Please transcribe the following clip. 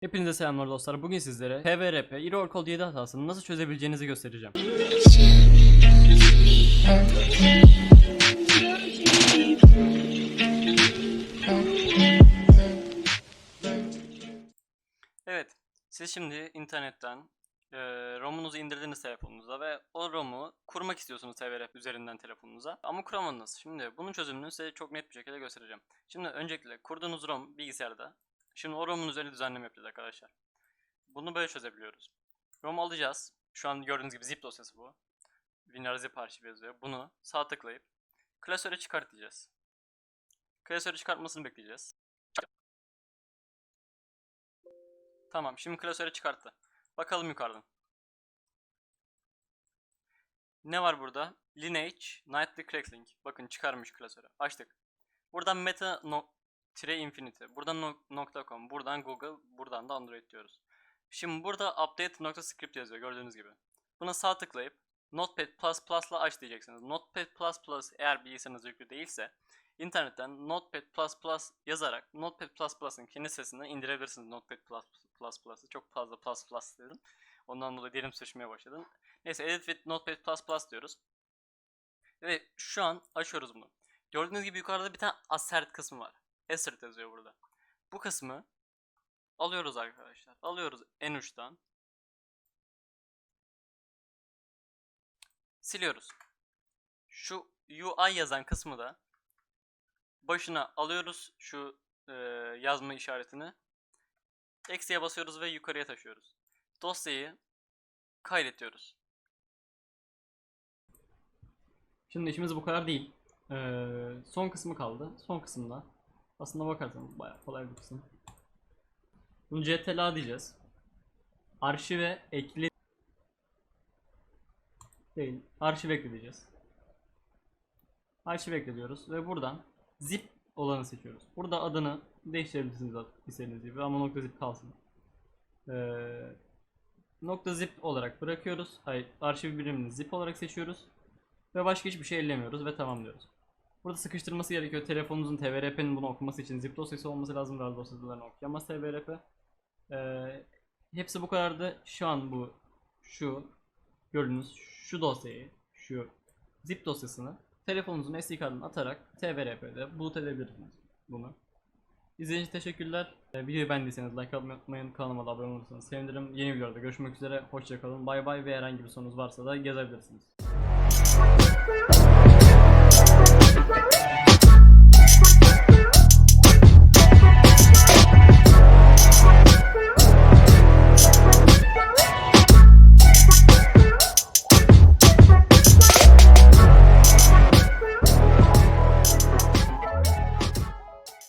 Hepinize selamlar dostlar. Bugün sizlere PVRP Error Code 7 hatasını nasıl çözebileceğinizi göstereceğim. Evet, siz şimdi internetten e, ROM'unuzu indirdiniz telefonunuza ve o ROM'u kurmak istiyorsunuz TVRP üzerinden telefonunuza ama kuramadınız. Şimdi bunun çözümünü size çok net bir şekilde göstereceğim. Şimdi öncelikle kurduğunuz ROM bilgisayarda. Şimdi o ROM'un üzerine düzenleme yapacağız arkadaşlar. Bunu böyle çözebiliyoruz. ROM alacağız. Şu an gördüğünüz gibi zip dosyası bu. WinRAR zip yazıyor. Bunu sağ tıklayıp klasöre çıkart diyeceğiz. Klasöre çıkartmasını bekleyeceğiz. Tamam şimdi klasöre çıkarttı. Bakalım yukarıdan. Ne var burada? Lineage, Nightly Crackling. Bakın çıkarmış klasöre. Açtık. Buradan meta no tire infinity. Buradan no nokta .com. Buradan Google. Buradan da Android diyoruz. Şimdi burada update.script yazıyor gördüğünüz gibi. Buna sağ tıklayıp Notepad++ ile aç diyeceksiniz. Notepad++ eğer bilgisayarınız yüklü değilse internetten Notepad++ yazarak Notepad++'ın kendi sitesinden indirebilirsiniz Notepad++'ı. Çok fazla plus plus dedim. Ondan dolayı dilim sürçmeye başladım. Neyse edit with Notepad++ diyoruz. Ve şu an açıyoruz bunu. Gördüğünüz gibi yukarıda bir tane assert kısmı var. Assert yazıyor burada. Bu kısmı alıyoruz arkadaşlar. Alıyoruz en uçtan. Siliyoruz. Şu UI yazan kısmı da başına alıyoruz şu e, yazma işaretini. Eksiye basıyoruz ve yukarıya taşıyoruz. Dosyayı kaydediyoruz. Şimdi işimiz bu kadar değil. Ee, son kısmı kaldı. Son kısımda aslında bakarsanız bayağı kolay bir kısım. Bunu ctl diyeceğiz. Arşive ekle değil. Arşiv ekle diyeceğiz. Arşiv ekle diyoruz ve buradan zip olanı seçiyoruz. Burada adını değiştirebilirsiniz istediğiniz gibi ama nokta zip kalsın. Ee, nokta zip olarak bırakıyoruz. Hayır, arşiv birimini zip olarak seçiyoruz. Ve başka hiçbir şey ellemiyoruz ve tamam diyoruz. Burada sıkıştırması gerekiyor. Telefonunuzun TVRP'nin bunu okuması için zip dosyası olması lazım. RAR dosyalarını okuyamaz TVRP. Ee, hepsi bu kadardı. Şu an bu şu gördüğünüz şu dosyayı, şu zip dosyasını telefonunuzun SD kartına atarak TVRP'de bulut edebilirsiniz bunu. İzlediğiniz için teşekkürler. Ee, videoyu beğendiyseniz like atmayı unutmayın. Kanalıma abone olursanız sevinirim. Yeni videolarda görüşmek üzere. Hoşçakalın. Bay bay ve herhangi bir sorunuz varsa da gezebilirsiniz.